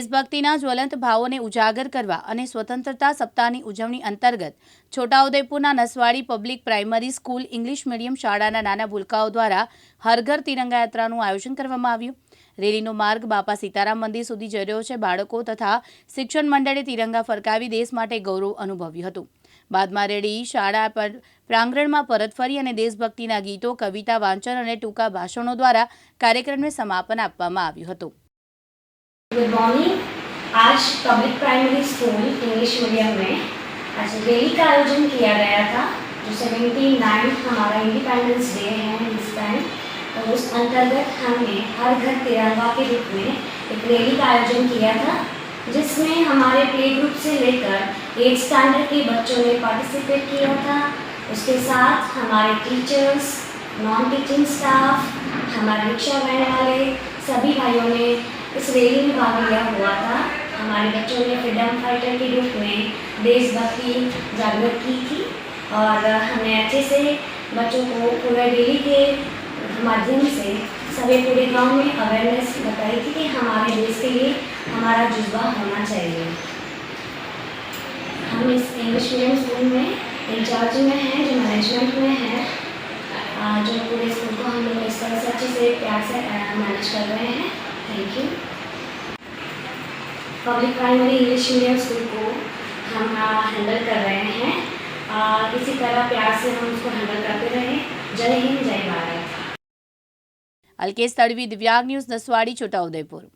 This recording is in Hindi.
દેશભક્તિના જ્વલંત ભાવોને ઉજાગર કરવા અને સ્વતંત્રતા સપ્તાહની ઉજવણી અંતર્ગત છોટાઉદેપુરના Nasvadi public primary school English medium શાળાના નાના ભૂલકાઓ દ્વારા હરઘર તિરંગાયાત્રાનું તિરંગા યાત્રાનું આયોજન કરવામાં આવ્યું. રેલીનો માર્ગ બાપા સીતારામ મંદિર સુધી જઈ રહ્યો છે. બાળકો તથા શિક્ષણ મંડળે તિરંગા ફરકાવી દેશ માટે ગૌરવ અનુભવ્યું હતું. બાદમાં રેડી શાળા પર પ્રાંગણમાં પરત ફરી અને દેશભક્તિના ગીતો, કવિતા, વાંચન અને ટૂંકા ભાષણો દ્વારા કાર્યક્રમને સમાપન આપવામાં આવ્યું હતું. Good morning. आज public primary school English medium में आज रैली का आयोजन किया गया था, जो सेवेंटी नाइन्थ हमारा इंडिपेंडेंस डे है इस टाइम तो उस अंतर्गत हमने हर घर तिरंगा के रूप में एक रैली का आयोजन किया था, जिसमें हमारे प्ले ग्रुप से लेकर एट स्टैंडर्ड के बच्चों ने पार्टिसिपेट किया था। उसके साथ हमारे टीचर्स नॉन टीचिंग स्टाफ हमारे रिक्शा वैन वाले, सभी भाइयों ने इस रैली में भाग लिया हुआ था। हमारे बच्चों ने फ्रीडम फाइटर के रूप में देशभक्ति जागृत की थी और हमने अच्छे से बच्चों को पूरा रैली के माध्यम से सभी पूरे गाँव में अवेयरनेस बताई थी कि हमारे देश के लिए हमारा जज्बा होना चाहिए। हम इस इंग्लिश मीडियम स्कूल में इंचार्ज में हैं, जो मैनेजमेंट में हैं जो पूरे स्कूल को हम लोग इस तरह से अच्छे से प्यार से मैनेज कर रहे हैं। Thank you public primary English medium school को हम हैंडल कर रहे हैं। इसी तरह प्यार से हम उसको हैंडल करते रहे। जय हिंद, जय भारत। अल्केश तड़वी, दिव्यांग न्यूज़, नसवाड़ी, छोटा उदयपुर।